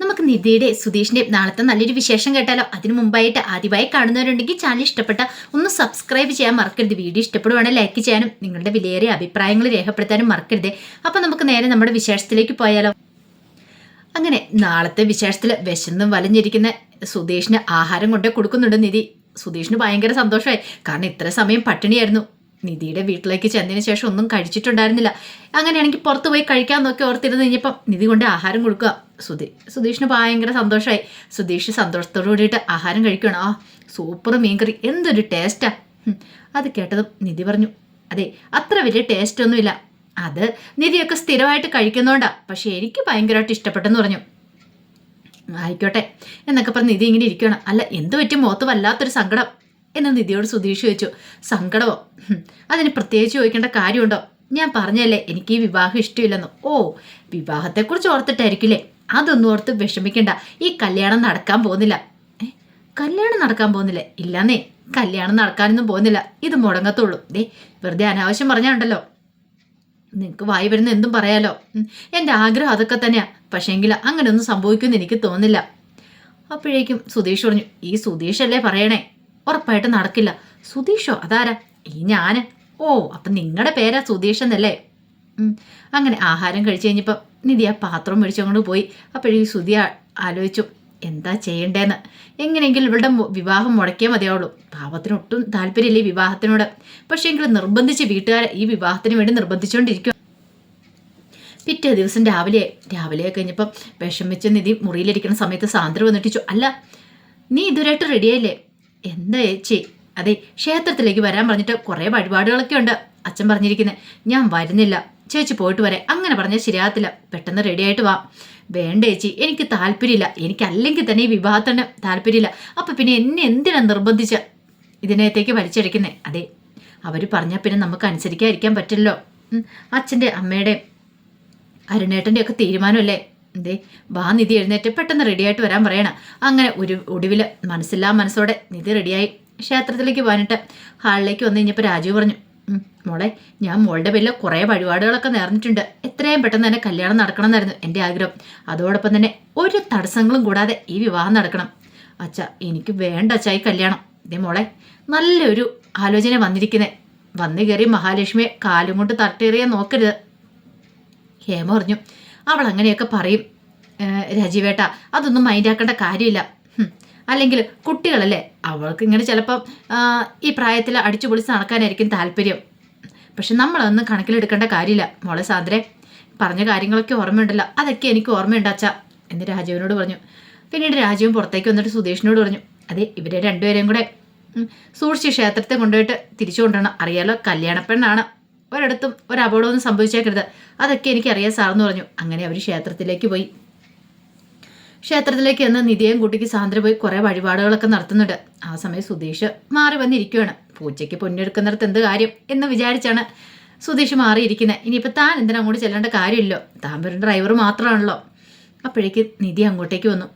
നമുക്ക് നിധിയുടെ സുധീഷിന്റെ നാളത്തെ നല്ലൊരു വിശേഷം കേട്ടാലോ? അതിനു മുമ്പായിട്ട് ആദ്യമായി കാണുന്നവരുണ്ടെങ്കിൽ ചാനൽ ഇഷ്ടപ്പെട്ട ഒന്ന് സബ്സ്ക്രൈബ് ചെയ്യാൻ മറക്കരുത്. വീഡിയോ ഇഷ്ടപ്പെടുവാണെങ്കിൽ ലൈക്ക് ചെയ്യാനും നിങ്ങളുടെ വിലയേറിയ അഭിപ്രായങ്ങൾ രേഖപ്പെടുത്താനും മറക്കരുത്. അപ്പോൾ നമുക്ക് നേരെ നമ്മുടെ വിശേഷത്തിലേക്ക് പോയാലോ? അങ്ങനെ നാളത്തെ വിശേഷത്തിൽ വിശന്നും വലഞ്ഞിരിക്കുന്ന സുധീഷിന് ആഹാരം കൊണ്ടേ കൊടുക്കുന്നുണ്ട് നിധി. സുധീഷിന് ഭയങ്കര സന്തോഷമായി. കാരണം ഇത്ര സമയം പട്ടിണിയായിരുന്നു. നിധിയുടെ വീട്ടിലേക്ക് ചെന്നതിന് ശേഷം ഒന്നും കഴിച്ചിട്ടുണ്ടായിരുന്നില്ല. അങ്ങനെയാണെങ്കിൽ പുറത്ത് പോയി കഴിക്കാൻ നോക്കി ഓർത്തിരുന്ന് കഴിഞ്ഞപ്പം നിധി കൊണ്ട് ആഹാരം കൊടുക്കുക. സുധി സുധീഷിന് ഭയങ്കര സന്തോഷമായി സുധീഷ് സന്തോഷത്തോടു കൂടിയിട്ട് ആഹാരം കഴിക്കണം ആ സൂപ്പർ മീൻകറി. എന്തൊരു ടേസ്റ്റാ അത് കേട്ടതും നിധി പറഞ്ഞു അതെ അത്ര വലിയ ടേസ്റ്റ് ഒന്നുമില്ല. അത് നിധിയൊക്കെ സ്ഥിരമായിട്ട് കഴിക്കുന്നോണ്ടാ. പക്ഷെ എനിക്ക് ഭയങ്കരമായിട്ട് ഇഷ്ടപ്പെട്ടെന്ന് പറഞ്ഞു. ആയിക്കോട്ടെ എന്നൊക്കെ പറഞ്ഞ് നിധി ഇങ്ങനെ ഇരിക്കണം അല്ല എന്ത് പറ്റും? മുഖത്ത് വല്ലാത്തൊരു സങ്കടം. എന്ന് നിധിയോട് സുധീഷ് ചോദിച്ചു. സങ്കടമോ? അതിന് പ്രത്യേകിച്ച് ചോദിക്കേണ്ട കാര്യമുണ്ടോ? ഞാൻ പറഞ്ഞല്ലേ എനിക്ക് ഈ വിവാഹം ഇഷ്ടമില്ലെന്ന്. ഓ വിവാഹത്തെക്കുറിച്ച് ഓർത്തിട്ടായിരിക്കില്ലേ? അതൊന്നും ഓർത്ത് വിഷമിക്കണ്ട. ഈ കല്യാണം നടക്കാൻ പോകുന്നില്ല. കല്യാണം നടക്കാൻ പോകുന്നില്ല? ഇല്ലാന്നേ കല്യാണം നടക്കാനൊന്നും പോകുന്നില്ല. ഇത് മുടങ്ങത്തുള്ളൂ. ദേ വെറുതെ അനാവശ്യം പറഞ്ഞാണ്ടല്ലോ നിങ്ങൾക്ക് വായി വരുന്ന എന്തും പറയാലോ? എന്റെ ആഗ്രഹം അതൊക്കെ തന്നെയാ. പക്ഷേങ്കിൽ അങ്ങനെ ഒന്നും സംഭവിക്കുമെന്ന് എനിക്ക് തോന്നില്ല അപ്പോഴേക്കും സുധീഷ് പറഞ്ഞു ഈ സുധീഷ് അല്ലേ പറയണേ? ഉറപ്പായിട്ട് നടക്കില്ല. സുധീഷോ അതാരാ? ഈ ഞാൻ. ഓ അപ്പം നിങ്ങളുടെ പേരാ സുധീഷ് എന്നല്ലേ? അങ്ങനെ ആഹാരം കഴിച്ചു കഴിഞ്ഞപ്പോൾ നിധി ആ പാത്രം മേടിച്ചങ്ങോട്ട് പോയി. അപ്പോഴേ ആ- ആലോചിച്ചു എന്താ ചെയ്യണ്ടേന്ന്? എങ്ങനെയെങ്കിലും ഇവളുടെ വിവാഹം മുടക്കിയേ മതിയാവുള്ളൂ. പാവത്തിന് ഒട്ടും താല്പര്യമില്ല ഈ വിവാഹത്തിനോട്. പക്ഷേ എങ്കിലും നിർബന്ധിച്ച് വീട്ടുകാരെ ഈ വിവാഹത്തിന് വേണ്ടി നിർബന്ധിച്ചുകൊണ്ടിരിക്കും പിറ്റേ ദിവസം രാവിലെ രാവിലെ കഴിഞ്ഞപ്പം വിഷമിച്ച നിധി മുറിയിലിരിക്കുന്ന സമയത്ത് സാന്ദ്ര വന്നിട്ടിച്ചു അല്ല നീ ഇതുവരെയായിട്ട് റെഡിയായില്ലേ എന്താ ചേച്ചി? അതെ ക്ഷേത്രത്തിലേക്ക് വരാൻ പറഞ്ഞിട്ട് കുറേ വഴിപാടുകളൊക്കെ ഉണ്ട്. അച്ഛൻ പറഞ്ഞിരിക്കുന്നത് ഞാൻ വരുന്നില്ല. ചേച്ചി പോയിട്ട് വരെ. അങ്ങനെ പറഞ്ഞാൽ ശരിയാകത്തില്ല. പെട്ടെന്ന് റെഡിയായിട്ട് വാ. വേണ്ട ചേച്ചി എനിക്ക് താല്പര്യമില്ല. എനിക്ക് അല്ലെങ്കിൽ തന്നെ ഈ വിവാഹത്തിന് താല്പര്യമില്ല. അപ്പം പിന്നെ എന്നെ എന്തിനാ നിർബന്ധിച്ച ഇതിനകത്തേക്ക് വലിച്ചെടുക്കുന്നത് അതെ അവർ പറഞ്ഞാൽ പിന്നെ നമുക്ക് അനുസരിക്കാതിരിക്കാൻ പറ്റില്ലല്ലോ. അച്ഛന്റെ അമ്മയുടെ അരുണേട്ടന്റെ ഒക്കെ തീരുമാനമല്ലേ? എന്തേ വാ നിധി എഴുന്നേറ്റ് പെട്ടെന്ന് റെഡിയായിട്ട് വരാൻ പറയണം. അങ്ങനെ ഒരു ഒടുവിൽ മനസ്സില്ലാ മനസ്സോടെ നിധി റെഡിയായി ക്ഷേത്രത്തിലേക്ക് പോകാനിട്ട് ഹാളിലേക്ക് വന്നു കഴിഞ്ഞപ്പോൾ രാജു പറഞ്ഞു മോളെ ഞാൻ മോളുടെ പേരിൽ കുറേ വഴിപാടുകളൊക്കെ നേർന്നിട്ടുണ്ട്. എത്രയും പെട്ടെന്ന് തന്നെ കല്യാണം നടക്കണം എന്നായിരുന്നു എന്റെ ആഗ്രഹം. അതോടൊപ്പം തന്നെ ഒരു തടസ്സങ്ങളും കൂടാതെ ഈ വിവാഹം നടക്കണം. അച്ഛ എനിക്ക് വേണ്ട അച്ഛ ഈ കല്യാണം. ഇതേ മോളെ നല്ലൊരു ആലോചന വന്നിരിക്കുന്നത് വന്നു കയറി മഹാലക്ഷ്മിയെ കാലും കൊണ്ട് തട്ടേറിയാൻ നോക്കരുത്. ഹേമ പറഞ്ഞു അവൾ അങ്ങനെയൊക്കെ പറയും രാജീവേട്ട അതൊന്നും മൈൻഡാക്കേണ്ട കാര്യമില്ല. അല്ലെങ്കിൽ കുട്ടികളല്ലേ അവൾക്ക് ഇങ്ങനെ ചിലപ്പം ഈ പ്രായത്തിൽ അടിച്ചു പൊളിച്ച് നടക്കാനായിരിക്കും താല്പര്യം. പക്ഷെ നമ്മളൊന്നും കണക്കിലെടുക്കേണ്ട കാര്യമില്ല. മോളെ സാദരെ പറഞ്ഞ കാര്യങ്ങളൊക്കെ ഓർമ്മയുണ്ടല്ലോ. അതൊക്കെ എനിക്ക് ഓർമ്മയുണ്ട് അച്ഛ എന്ന് രാജീവിനോട് പറഞ്ഞു. പിന്നീട് രാജീവും പുറത്തേക്ക് വന്നിട്ട് സുധീഷിനോട് പറഞ്ഞു അതെ ഇവരെ രണ്ടുപേരെയും കൂടെ സൂക്ഷിച്ച് ക്ഷേത്രത്തെ കൊണ്ടുപോയിട്ട് തിരിച്ചു കൊണ്ടുവരണം. അറിയാലോ കല്യാണപ്പെണ്ണാണ് ഒരിടത്തും ഒരു അപകടമൊന്നും സംഭവിച്ചേക്കരുത്. അതൊക്കെ എനിക്ക് അറിയാൻ സാറെന്ന് പറഞ്ഞു. അങ്ങനെ അവർ ക്ഷേത്രത്തിലേക്ക് പോയി. ക്ഷേത്രത്തിലേക്ക് എന്ന് നിധിയും കുട്ടിക്ക് സാന്ദ്ര പോയി കുറേ വഴിപാടുകളൊക്കെ നടത്തുന്നുണ്ട്. ആ സമയം സുധീഷ് മാറി വന്നിരിക്കുകയാണ് പൂച്ചയ്ക്ക് പൊന്നെടുക്കുന്നിടത്ത് എന്ത് കാര്യം എന്ന് വിചാരിച്ചാണ് സുധീഷ് മാറിയിരിക്കുന്നത്. ഇനിയിപ്പോൾ താൻ എന്തിനാ അങ്ങോട്ട് ചെല്ലേണ്ട കാര്യമില്ലോ? താൻ വെറും ഡ്രൈവർ മാത്രമാണല്ലോ. അപ്പോഴേക്ക് നിധി അങ്ങോട്ടേക്ക് വന്നു.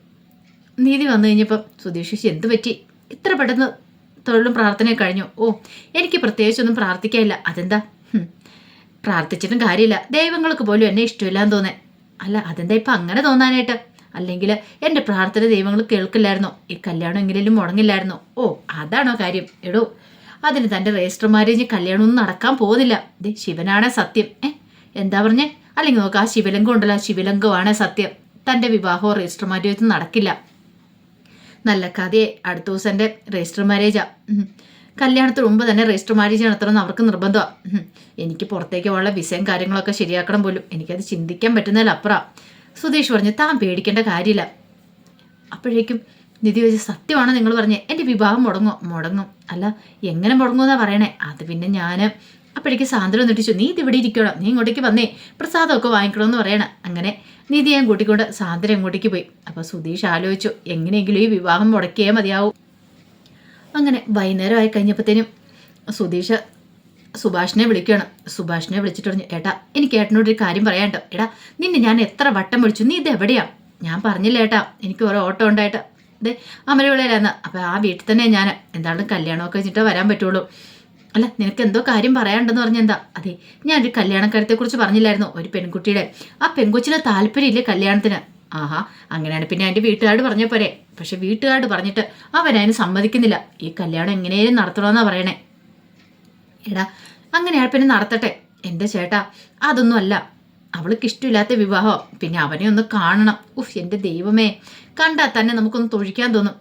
നിധി വന്നു കഴിഞ്ഞപ്പം സുധീഷ് എന്ത് പറ്റി? ഇത്ര പെട്ടെന്ന് തൊഴിലും പ്രാർത്ഥനയും കഴിഞ്ഞു. ഓ എനിക്ക് പ്രത്യേകിച്ചൊന്നും പ്രാർത്ഥിക്കാനില്ല. അതെന്താ? പ്രാർത്ഥിച്ചിട്ടും കാര്യമില്ല. ദൈവങ്ങൾക്ക് പോലും എന്നെ ഇഷ്ടമില്ലാന്ന് തോന്നേ അല്ല അതെന്താ ഇപ്പം അങ്ങനെ തോന്നാനായിട്ട്? അല്ലെങ്കിൽ എന്റെ പ്രാർത്ഥന ദൈവങ്ങൾ കേൾക്കില്ലായിരുന്നോ? ഈ കല്യാണം എങ്ങനെയും മുടങ്ങില്ലായിരുന്നോ? ഓ അതാണോ കാര്യം. എടോ അതിന് തന്റെ രജിസ്റ്റർ മാരേജ് കല്യാണമൊന്നും നടക്കാൻ പോകുന്നില്ല. ദേ ശിവനാണ് സത്യം. ഏ എന്താ പറഞ്ഞേ? അല്ലെങ്കിൽ നോക്ക് ആ ശിവലിംഗം ഉണ്ടല്ലോ ആ ശിവലിംഗമാണ് സത്യം. തന്റെ വിവാഹമോ രജിസ്റ്റർ മാരേജ് നടക്കില്ല. നല്ല കഥയെ അടുത്ത ദിവസം എന്റെ രജിസ്റ്റർ മാരേജാ. കല്യാണത്തിന് മുമ്പ് തന്നെ രജിസ്റ്റർ മാരേജ് നടത്തണമെന്ന് അവർക്ക് നിർബന്ധമാണ് എനിക്ക് പുറത്തേക്ക് പോകാനുള്ള വിസയും കാര്യങ്ങളൊക്കെ ശരിയാക്കണം പോലും. എനിക്കത് ചിന്തിക്കാൻ പറ്റുന്നതിൽ അപ്പുറം. സുധീഷ് പറഞ്ഞു താൻ പേടിക്കേണ്ട കാര്യമില്ല. അപ്പോഴേക്കും നിധി ചോദിച്ചു സത്യമാണ്? നിങ്ങൾ പറഞ്ഞത് എന്റെ വിവാഹം മുടങ്ങും മുടങ്ങും. അല്ല എങ്ങനെ മുടങ്ങുമെന്നാ പറയണേ. അത് പിന്നെ ഞാൻ അപ്പോഴേക്ക് സാന്ദ്രം നിട്ടിച്ചു നീ ഇത് ഇവിടെ ഇരിക്കണം? നീ ഇങ്ങോട്ടേക്ക് വന്നേ. പ്രസാദമൊക്കെ വാങ്ങിക്കണമെന്ന് പറയണം. അങ്ങനെ നിധി ഞാൻ കൂട്ടിക്കൊണ്ട് സാന്ദ്രം ഇങ്ങോട്ടേക്ക് പോയി. അപ്പോൾ സുധീഷ് ആലോചിച്ചു എങ്ങനെയെങ്കിലും ഈ വിവാഹം മുടക്കിയേ മതിയാവും. അങ്ങനെ വൈകുന്നേരം ആയി കഴിഞ്ഞപ്പോഴത്തേനും സുധീഷ് സുഭാഷിനെ വിളിക്കുകയാണ്. സുഭാഷിനെ വിളിച്ചിട്ട് പറഞ്ഞു ഏട്ടാ എനിക്ക് ഏട്ടനോട് ഒരു കാര്യം പറയാണ്ടോ എടാ നിന്നെ ഞാൻ എത്ര വട്ടം വിളിച്ചു? നീ ഇത് എവിടെയാ? ഞാൻ പറഞ്ഞില്ല ഏട്ടാ. എനിക്ക് ഓരോ ഓട്ടോ ഉണ്ടായിട്ട്. അതെ അമരവിളയിലാന്ന് അപ്പോൾ ആ വീട്ടിൽ തന്നെ ഞാൻ. എന്താണ് കല്യാണമൊക്കെ വെച്ചിട്ട് വരാൻ പറ്റുള്ളൂ. അല്ല നിനക്ക് എന്തോ കാര്യം പറയാനുണ്ടെന്ന് പറഞ്ഞെന്താ അതെ ഞാനൊരു കല്യാണക്കാര്യത്തെക്കുറിച്ച് പറഞ്ഞില്ലായിരുന്നു. ഒരു പെൺകുട്ടിയുടെ. ആ പെൺകൊച്ചിന് താല്പര്യമില്ലേ കല്യാണത്തിന്? ആഹാ അങ്ങനെയാണ്. പിന്നെ എന്റെ വീട്ടുകാരോട് പറഞ്ഞ പോരെ. പക്ഷെ വീട്ടുകാരോട് പറഞ്ഞിട്ട് അവരതിന് സമ്മതിക്കുന്നില്ല. ഈ കല്യാണം എങ്ങനെയും നടത്തണമെന്നാ പറയണേ. എടാ അങ്ങനെയാണ് പിന്നെ നടത്തട്ടെ. എന്റെ ചേട്ടാ അതൊന്നുമല്ല. അവൾക്ക് ഇഷ്ടമില്ലാത്ത വിവാഹം. പിന്നെ അവനെ ഒന്ന് കാണണം. ഉഫ് എന്റെ ദൈവമേ. കണ്ടാൽ തന്നെ നമുക്കൊന്ന് തൊഴിക്കാൻ തോന്നും.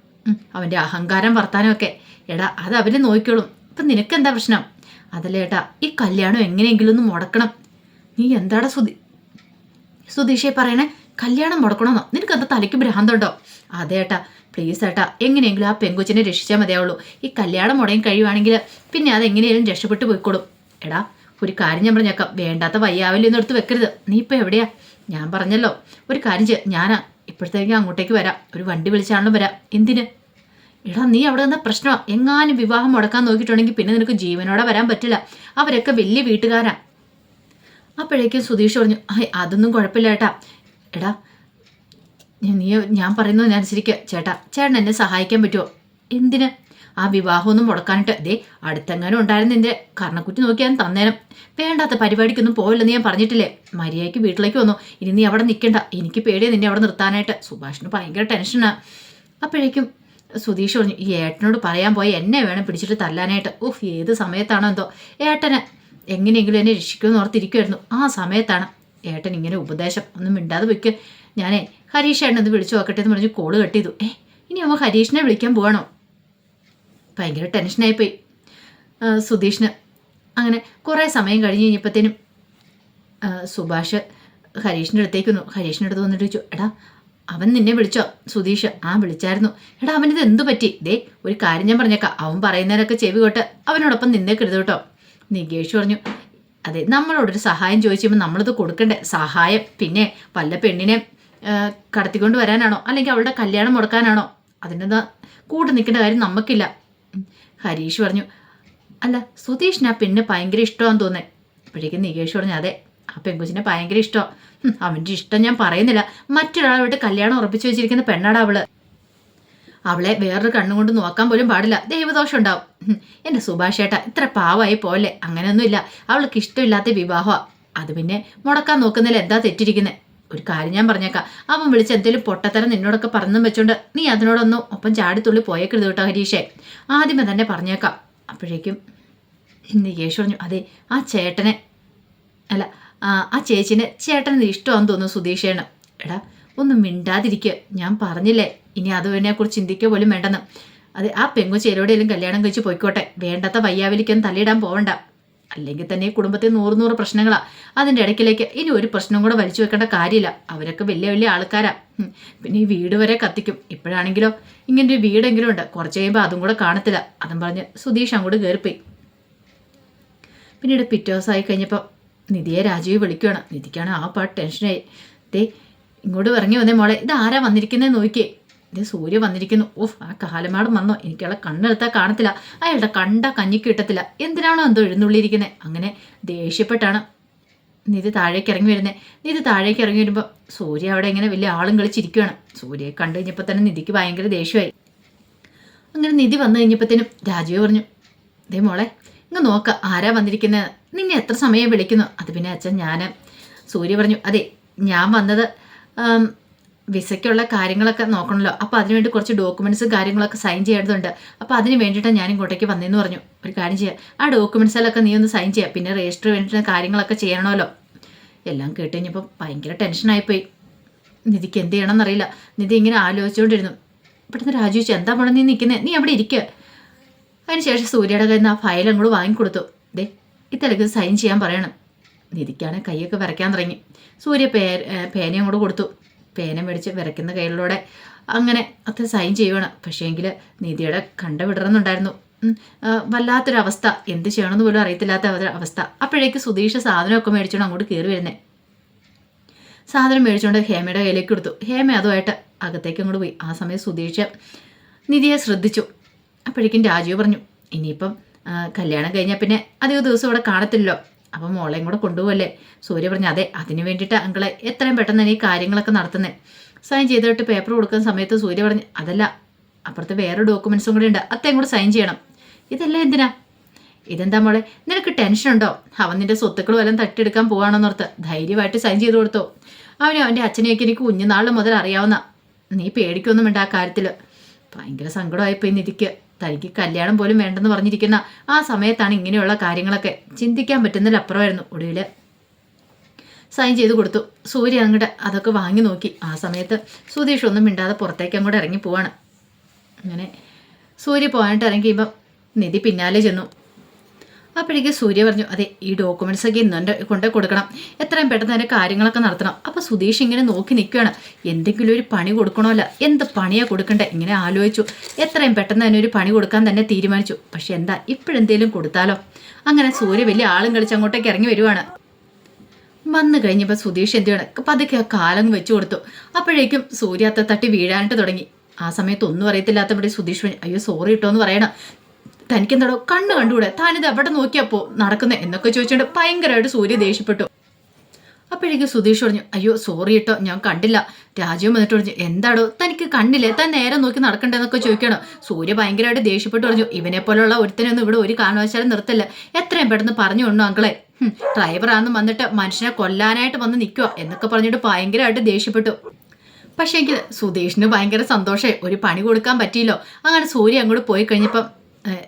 അവന്റെ അഹങ്കാരം വർത്താനമൊക്കെ എടാ അത് അവനെ നോക്കിക്കോളും. ഇപ്പം നിനക്കെന്താ പ്രശ്നം? അതല്ലേട്ടാ ഈ കല്യാണം എങ്ങനെയെങ്കിലും ഒന്ന് മുടക്കണം. നീ എന്താടാ സുധി സുധീഷെ പറയണേ? കല്യാണം മുടക്കണമെന്നോ? നിനക്ക് എന്താ തലയ്ക്ക് ഭ്രാന്തുണ്ടോ? അതെ ഏട്ടാ പ്ലീസ് ഏട്ടാ എങ്ങനെയെങ്കിലും ആ പെങ്കുച്ചിനെ രക്ഷിച്ചാൽ മതിയാവുള്ളൂ. ഈ കല്യാണം മുടങ്ങി കഴിയുവാണെങ്കിൽ പിന്നെ അത് രക്ഷപ്പെട്ട് പോയിക്കോളും. എടാ ഒരു കാര്യം ഞാൻ പറഞ്ഞേക്കാം. വേണ്ടാത്ത വയ്യാവലൊന്നും എടുത്ത് വെക്കരുത്. നീ ഇപ്പം എവിടെയാ? ഞാൻ പറഞ്ഞല്ലോ. ഒരു കാര്യം ചെയ്യാം. ഞാനാ. ഇപ്പോഴത്തേക്ക് അങ്ങോട്ടേക്ക് വരാം. ഒരു വണ്ടി വിളിച്ചാണല്ലോ വരാം. എന്തിന്? എടാ നീ അവിടെ നിന്ന പ്രശ്നമാണ് എങ്ങാനും വിവാഹം മുടക്കാൻ നോക്കിയിട്ടുണ്ടെങ്കിൽ പിന്നെ നിനക്ക് ജീവനോടെ വരാൻ പറ്റില്ല. അവരൊക്കെ വലിയ വീട്ടുകാരാ. അപ്പോഴേക്കും സുധീഷ് പറഞ്ഞു "ഹൈ, അതൊന്നും കുഴപ്പമില്ല ഏട്ടാ. എടാ ഞാൻ- നീ ഞാൻ പറയുന്നത് അനുസരിക്കുക ചേട്ടാ ചേട്ടൻ എന്നെ സഹായിക്കാൻ പറ്റുമോ എന്തിന്? ആ വിവാഹമൊന്നും മുടക്കാനിട്ട് ദേ അടുത്തെങ്ങാനും ഉണ്ടായിരുന്നു എന്റെ കർണക്കുറ്റി നോക്കിയാൽ തന്നേരം. വേണ്ടാത്ത പരിപാടിക്കൊന്നും പോവില്ലെന്ന് ഞാൻ പറഞ്ഞിട്ടില്ലേ? മര്യാദയ്ക്ക് വീട്ടിലേക്ക് വന്നു. ഇനി നീ അവിടെ നിൽക്കണ്ട. എനിക്ക് പേടിയാണ് നിന്നെ അവിടെ നിർത്താനായിട്ട്. സുഭാഷിന് ഭയങ്കര ടെൻഷനാണ് അപ്പോഴേക്കും സുധീഷ് പറഞ്ഞു ഈ ഏട്ടനോട് പറയാൻ പോയി. എന്നെ വേണം പിടിച്ചിട്ട് തല്ലാനായിട്ട്. ഉഫ് ഏത് സമയത്താണോ എന്തോ. ഏട്ടന് എങ്ങനെയെങ്കിലും എന്നെ രക്ഷിക്കുമെന്ന് ഓർത്തിരിക്കുമായിരുന്നു ആ സമയത്താണ് ഏട്ടൻ ഇങ്ങനെ ഉപദേശം ഒന്നും മിണ്ടാതെ വെക്ക് ഞാനേ ഹരീഷ് ഏട്ടൻ ഒന്ന് വിളിച്ചു നോക്കട്ടെ എന്ന് പറഞ്ഞ് കോൾ കട്ട് ചെയ്തു. ഏ ഇനി അവൻ ഹരീഷിനെ വിളിക്കാൻ പോകണോ ഭയങ്കര ടെൻഷനായിപ്പോയി സുധീഷിന് അങ്ങനെ കുറേ സമയം കഴിഞ്ഞ് കഴിഞ്ഞപ്പോഴത്തേനും സുഭാഷ് ഹരീഷിന്റെ അടുത്തേക്ക് വന്നു. ഹരീഷിന്റെ അടുത്ത് വന്നിട്ട് ചോദിച്ചു എടാ അവൻ നിന്നെ വിളിച്ചോ? സുധീഷ് ആ വിളിച്ചായിരുന്നു. എടാ അവനിത് എന്തു പറ്റി? ദേ ഒരു കാര്യം ഞാൻ പറഞ്ഞേക്കാം. അവൻ പറയുന്നതിനൊക്കെ ചെവി കൊട്ട് അവനോടൊപ്പം നിന്നേക്കരുത് കേട്ടോ. നികേഷ് പറഞ്ഞു അതെ നമ്മളോടൊരു സഹായം ചോദിച്ചുമ്പോൾ നമ്മളത് കൊടുക്കണ്ടേ? സഹായം പിന്നെ വല്ല പെണ്ണിനെ കടത്തിക്കൊണ്ട് വരാനാണോ? അല്ലെങ്കിൽ അവളുടെ കല്യാണം മുടക്കാനാണോ? അതിന്റെ കൂടെ നിൽക്കേണ്ട കാര്യം നമുക്കില്ല. ഹരീഷ് പറഞ്ഞു അല്ല സുതീഷിന് ആ പെണ്ണ് ഭയങ്കര ഇഷ്ടമാണെന്ന് തോന്നേ അപ്പോഴേക്കും നികേഷ് പറഞ്ഞു അതെ ആ പെങ്കുച്ചിനെ ഭയങ്കര ഇഷ്ടമാണ് അവന്റെ ഇഷ്ടം ഞാൻ പറയുന്നില്ല. മറ്റൊരാളോട്ട് കല്യാണം ഉറപ്പിച്ചു വെച്ചിരിക്കുന്ന പെണ്ണാടാ അവൾ. അവളെ വേറൊരു കണ്ണുകൊണ്ട് നോക്കാൻ പോലും പാടില്ല. ദൈവദോഷം ഉണ്ടാവും. എന്റെ സുഭാഷേട്ട ഇത്ര പാവമായി പോലെ. അങ്ങനെയൊന്നുമില്ല. അവൾക്ക് ഇഷ്ടമില്ലാത്ത വിവാഹമാണ് അത് പിന്നെ മുടക്കാൻ നോക്കുന്നതിൽ എന്താ തെറ്റിരിക്കുന്നത് ഒരു കാര്യം ഞാൻ പറഞ്ഞേക്കാം. അവൻ വിളിച്ച് എന്തെങ്കിലും പൊട്ടത്തരം നിന്നോടൊക്കെ പറഞ്ഞു വെച്ചോണ്ട് നീ അതിനോടൊന്നും ഒപ്പം ചാടിത്തുള്ളി പോയേക്കരുത് കേട്ടോ ഹരീഷേ. ആദ്യമേ തന്നെ പറഞ്ഞേക്കാം. അപ്പോഴേക്കും ഇന്ന് യേശു പറഞ്ഞു അതെ ആ ചേട്ടനെ അല്ല ആ ചേച്ചിനെ ചേട്ടന് ഇഷ്ടമാണെന്ന് തോന്നുന്നു സുധീഷേണ് എടാ ഒന്ന് മിണ്ടാതിരിക്കുക ഞാൻ പറഞ്ഞില്ലേ ഇനി അത് കുറിച്ച് ചിന്തിക്കുക പോലും വേണ്ടെന്ന്. അത് ആ പെങ്കുച്ചേരോടെങ്കിലും കല്യാണം കഴിച്ച് പോയിക്കോട്ടെ. വേണ്ടാത്ത വയ്യാവിലേക്കൊന്നും തള്ളിയിടാൻ പോവണ്ട. അല്ലെങ്കിൽ തന്നെ കുടുംബത്തിൽ നൂറ് നൂറ് പ്രശ്നങ്ങളാ. അതിന്റെ ഇടയ്ക്കിലേക്ക് ഇനി ഒരു പ്രശ്നം കൂടെ വലിച്ചു വെക്കേണ്ട കാര്യമില്ല. അവരൊക്കെ വലിയ വലിയ ആൾക്കാരാ. പിന്നെ ഈ വീട് വരെ കത്തിക്കും. ഇപ്പോഴാണെങ്കിലോ ഇങ്ങനെ ഒരു വീടെങ്കിലും ഉണ്ട്. കുറച്ച് കഴിയുമ്പോൾ അതും കൂടെ കാണത്തില്ല. അതും പറഞ്ഞ് സുധീഷ് അങ്ങോട്ട് കയറിപ്പോയി. പിന്നീട് പിറ്റേ ദിവസമായി കഴിഞ്ഞപ്പോൾ നിധിയെ രാജീവ് വിളിക്കുകയാണ് നിധിക്കാണ് ആ പാട്ട് ടെൻഷനായി. ദേ ഇങ്ങോട്ട് ഇറങ്ങി വന്നേ മോളെ ഇത് ആരാ വന്നിരിക്കുന്നേ നോക്കിയേ. ഇത് സൂര്യ വന്നിരിക്കുന്നു. ഓഹ് ആ കാലമാടം വന്നോ. എനിക്കയാളെ കണ്ണെടുത്താൽ കാണത്തില്ല. അയാളുടെ കണ്ട കഞ്ഞിക്ക് കിട്ടത്തില്ല. എന്തിനാണോ എന്തോ എഴുന്നള്ളിയിരിക്കുന്നത് അങ്ങനെ ദേഷ്യപ്പെട്ടാണ് നിധി താഴേക്ക് ഇറങ്ങി വരുന്നത് നിധി താഴേക്ക് ഇറങ്ങി വരുമ്പോൾ സൂര്യ അവിടെ ഇങ്ങനെ വലിയ ആളും കളിച്ചിരിക്കുകയാണ് സൂര്യയെ കണ്ടു കഴിഞ്ഞപ്പോൾ തന്നെ നിധിക്ക് ഭയങ്കര ദേഷ്യമായി. അങ്ങനെ നിധി വന്നു കഴിഞ്ഞപ്പോഴത്തേനും രാജീവ് പറഞ്ഞു ദേ മോളെ ഇങ്ങ് നോക്ക ആരാ വന്നിരിക്കുന്നത് നിന്നെ എത്ര സമയം വിളിക്കുന്നു? അത് പിന്നെ അച്ഛൻ ഞാൻ സൂര്യ പറഞ്ഞു അതെ ഞാൻ വന്നത് വിസയ്ക്കുള്ള കാര്യങ്ങളൊക്കെ നോക്കണമല്ലോ അപ്പോൾ അതിനുവേണ്ടി കുറച്ച് ഡോക്യുമെന്റ്സ് കാര്യങ്ങളൊക്കെ സൈൻ ചെയ്യേണ്ടതുണ്ട്. അപ്പോൾ അതിന് വേണ്ടിയിട്ടാണ് ഞാൻ ഇങ്ങോട്ടേക്ക് വന്നതെന്ന് പറഞ്ഞു. ഒരു കാര്യം ചെയ്യുക ആ ഡോക്യുമെന്റ്സിലൊക്കെ നീ ഒന്ന് സൈൻ ചെയ്യുക പിന്നെ രജിസ്റ്റർ വേണ്ടിയിട്ട് കാര്യങ്ങളൊക്കെ ചെയ്യണമല്ലോ. എല്ലാം കേട്ട് കഴിഞ്ഞപ്പോൾ ഭയങ്കര ടെൻഷനായിപ്പോയി നിധിക്ക് എന്ത് ചെയ്യണമെന്നറിയില്ല നിധി ഇങ്ങനെ ആലോചിച്ചുകൊണ്ടിരുന്നു. പെട്ടെന്ന് രാജു എന്താ പോണെ നീ നിൽക്കുന്നത് നീ അവിടെ ഇരിക്കുക അതിനുശേഷം സൂര്യയുടെ കയ്യിൽ നിന്ന് ആ ഫയൽ അങ്ങോട്ട് വാങ്ങിക്കൊടുത്തു. ദേ ഇത്തരക്ക് സൈൻ ചെയ്യാൻ പറയണം. നിധിക്കാണ് കൈയൊക്കെ വരയ്ക്കാൻ തുടങ്ങി. സൂര്യ പേ പേനയും കൂടെ കൊടുത്തു. പേന മേടിച്ച് വരയ്ക്കുന്ന കൈകളിലൂടെ അങ്ങനെ അത്ര സൈൻ ചെയ്യുവാണ്. പക്ഷേങ്കിൽ നിധിയുടെ കണ്ട ആ, വല്ലാത്തൊരവസ്ഥ. എന്ത് ചെയ്യണമെന്ന് പോലും അറിയത്തില്ലാത്ത അവസ്ഥ. അപ്പോഴേക്ക് സുധീഷ് സാധനമൊക്കെ മേടിച്ചോണ്ട് അങ്ങോട്ട് കയറി വരുന്നേ. സാധനം മേടിച്ചുകൊണ്ട് ഹേമയുടെ കയ്യിലേക്ക് കൊടുത്തു. ഹേമ അതുമായിട്ട് അകത്തേക്ക് അങ്ങോട്ട് പോയി. ആ സമയം സുധീഷ് നിധിയെ ശ്രദ്ധിച്ചു. അപ്പോഴേക്കും രാജീവ് പറഞ്ഞു ഇനിയിപ്പം കല്യാണം കഴിഞ്ഞാൽ പിന്നെ അധികം ദിവസം ഇവിടെ കാണത്തില്ലല്ലോ. അപ്പം മോളെയും കൂടെ കൊണ്ടുപോകല്ലേ സൂര്യ പറഞ്ഞു അതെ അതിന് വേണ്ടിയിട്ട് അങ്കിളെ എത്രയും പെട്ടെന്ന് ഈ കാര്യങ്ങളൊക്കെ നടത്തുന്നത് സൈൻ ചെയ്തിട്ട് പേപ്പർ കൊടുക്കുന്ന സമയത്ത് സൂര്യ പറഞ്ഞു അതല്ല അപ്പുറത്ത് വേറെ ഡോക്യുമെൻസും കൂടി ഉണ്ട് അത്തേം കൂടെ സൈൻ ചെയ്യണം. ഇതെല്ലാം എന്തിനാ? ഇതെന്താ മോളെ നിനക്ക് ടെൻഷൻ ഉണ്ടോ? അവൻ നിന്റെ സ്വത്തുക്കൾ വല്ലതും തട്ടിയെടുക്കാൻ പോവാണെന്നോർത്ത് ധൈര്യമായിട്ട് സൈൻ ചെയ്ത് കൊടുത്തോ. അവനും അവന്റെ അച്ഛനെയൊക്കെ എനിക്ക് കുഞ്ഞുനാളിൽ മുതൽ അറിയാവുന്ന നീ പേടിക്കൊന്നും വേണ്ട ആ കാര്യത്തിൽ ഭയങ്കര സങ്കടമായിപ്പോയി നിധിക്ക്. തനിക്ക് കല്യാണം പോലും വേണ്ടെന്ന് പറഞ്ഞിരിക്കുന്ന ആ സമയത്താണ് ഇങ്ങനെയുള്ള കാര്യങ്ങളൊക്കെ ചിന്തിക്കാൻ പറ്റുന്നതിലപ്പുറമായിരുന്നു ഒടുവിൽ സൈൻ ചെയ്ത് കൊടുത്തു. സൂര്യ അങ്ങോട്ട് അതൊക്കെ വാങ്ങി നോക്കി. ആ സമയത്ത് സുധീഷ് ഒന്നും മിണ്ടാതെ പുറത്തേക്ക് അങ്ങോട്ട് ഇറങ്ങി പോവാണ്. അങ്ങനെ സൂര്യ പോകാനായിട്ട് ഇറങ്ങിയപ്പം നിധി പിന്നാലെ ചെന്നു. അപ്പോഴേക്ക് സൂര്യ പറഞ്ഞു അതെ ഈ ഡോക്യുമെന്റ്സ് ഒക്കെ ഇന്ന് കൊണ്ട് കൊടുക്കണം. എത്രയും പെട്ടെന്ന് അതിന്റെ കാര്യങ്ങളൊക്കെ നടത്തണം. അപ്പോൾ സുധീഷ് ഇങ്ങനെ നോക്കി നിൽക്കുകയാണ്. എന്തെങ്കിലും ഒരു പണി കൊടുക്കണമല്ല. എന്ത് പണിയാ കൊടുക്കണ്ടേ? ഇങ്ങനെ ആലോചിച്ചു. എത്രയും പെട്ടെന്ന് തന്നെ ഒരു പണി കൊടുക്കാൻ തന്നെ തീരുമാനിച്ചു. പക്ഷെ എന്താ ഇപ്പോഴെന്തേലും കൊടുത്താലോ? അങ്ങനെ സൂര്യ വലിയ ആളും കളിച്ച് അങ്ങോട്ടേക്ക് ഇറങ്ങി വരുവാണ്. വന്നു കഴിഞ്ഞപ്പോൾ സുധീഷ് എന്ത് ചെയ്യണം? പതുക്കെ കാലം വെച്ചു കൊടുത്തു. അപ്പോഴേക്കും സൂര്യ അത്ത തട്ടി വീഴാനായിട്ട് തുടങ്ങി. ആ സമയത്ത് ഒന്നും അറിയത്തില്ലാത്തപടി സുധീഷ് അയ്യോ സോറി ഇട്ടോ എന്ന് പറയണം. തനിക്കെന്താടോ കണ്ണ് കണ്ടുകൂടെ താനിത് എവിടെ നോക്കിയപ്പോ നടക്കുന്നത് എന്നൊക്കെ ചോദിച്ചുകൊണ്ട് ഭയങ്കരമായിട്ട് സൂര്യ ദേഷ്യപ്പെട്ടു. അപ്പോഴേക്കും സുധീഷ് പറഞ്ഞു അയ്യോ സോറി കേട്ടോ ഞാൻ കണ്ടില്ല. രാജീവ് വന്നിട്ട് പറഞ്ഞു എന്താടോ തനിക്ക് കണ്ടില്ലേ താൻ നേരെ നോക്കി നടക്കണ്ടെന്നൊക്കെ ചോദിക്കണം. സൂര്യ ഭയങ്കരമായിട്ട് ദേഷ്യപ്പെട്ട് പറഞ്ഞു ഇവനെ പോലുള്ള ഒരുത്തനൊന്നും ഇവിടെ ഒരു കാരണവശാലും നിർത്തില്ല. എത്രയും പെട്ടെന്ന് പറഞ്ഞു കൊണ്ടു അങ്കളെ. ഡ്രൈവറാണെന്ന് വന്നിട്ട് മനുഷ്യനെ കൊല്ലാനായിട്ട് വന്ന് നിൽക്കുക എന്നൊക്കെ പറഞ്ഞിട്ട് ഭയങ്കരമായിട്ട് ദേഷ്യപ്പെട്ടു. പക്ഷേ എനിക്ക് സുധീഷിന് ഭയങ്കര സന്തോഷമായി. ഒരു പണി കൊടുക്കാൻ പറ്റിയില്ലോ. അങ്ങനെ സൂര്യ അങ്ങോട്ട് പോയി കഴിഞ്ഞപ്പം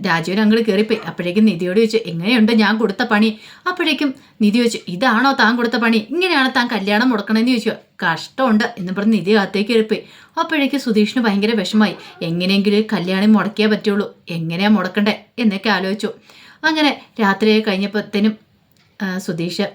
രാജുവിന് അങ്ങോട്ട് കയറിപ്പോയി അപ്പോഴേക്കും നിധിയോട് ചോദിച്ചു എങ്ങനെയുണ്ട്? ഞാൻ കൊടുത്ത പണി. അപ്പോഴേക്കും നിധി ചോദിച്ചു ഇതാണോ താൻ കൊടുത്ത പണി? ഇങ്ങനെയാണ് താൻ കല്യാണം മുടക്കണമെന്ന് ചോദിച്ചു. കഷ്ടമുണ്ട് എന്ന് പറഞ്ഞ് നിധി അകത്തേക്ക് കയറിപ്പോയി. അപ്പോഴേക്കും സുധീഷിന് ഭയങ്കര വിഷമായി എങ്ങനെയെങ്കിലും കല്യാണം മുടക്കിയേ പറ്റുള്ളൂ. എങ്ങനെയാ മുടക്കണ്ടേ? എന്നൊക്കെ ആലോചിച്ചു. അങ്ങനെ രാത്രി കഴിഞ്ഞപ്പോഴത്തേനും സുധീഷ്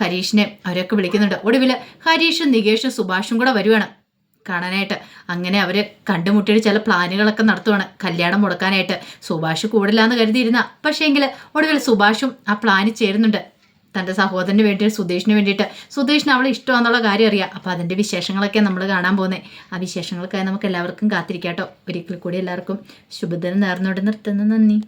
ഹരീഷിനെ അവരൊക്കെ വിളിക്കുന്നുണ്ട്. ഒടുവിൽ ഹരീഷും നികേഷും സുഭാഷും കൂടെ വരുവാണ്. കാണാനായിട്ട്. അങ്ങനെ അവർ കണ്ടുമുട്ടിയിട്ട് ചില പ്ലാനുകളൊക്കെ നടത്തുവാണ് കല്യാണം മുടക്കാനായിട്ട്. സുഭാഷ് കൂടില്ലാന്ന് കരുതിയിരുന്ന. പക്ഷേങ്കിൽ ഒടുവിൽ സുഭാഷും ആ പ്ലാന് ചേരുന്നുണ്ട്. തന്റെ സഹോദരന് വേണ്ടി സുധേഷിന് വേണ്ടിയിട്ട്. സുധേഷിന് അവളെ ഇഷ്ടമാണെന്നുള്ള കാര്യം അറിയാം. അപ്പോൾ അതിന്റെ വിശേഷങ്ങളൊക്കെ നമ്മൾ കാണാൻ പോകുന്നത് ആ വിശേഷങ്ങൾക്കായി നമുക്ക് എല്ലാവർക്കും കാത്തിരിക്കാട്ടോ. ഒരിക്കൽ കൂടി എല്ലാവർക്കും ശുഭദിനം നേർന്നോട് നിർത്തുന്നു. നന്ദി.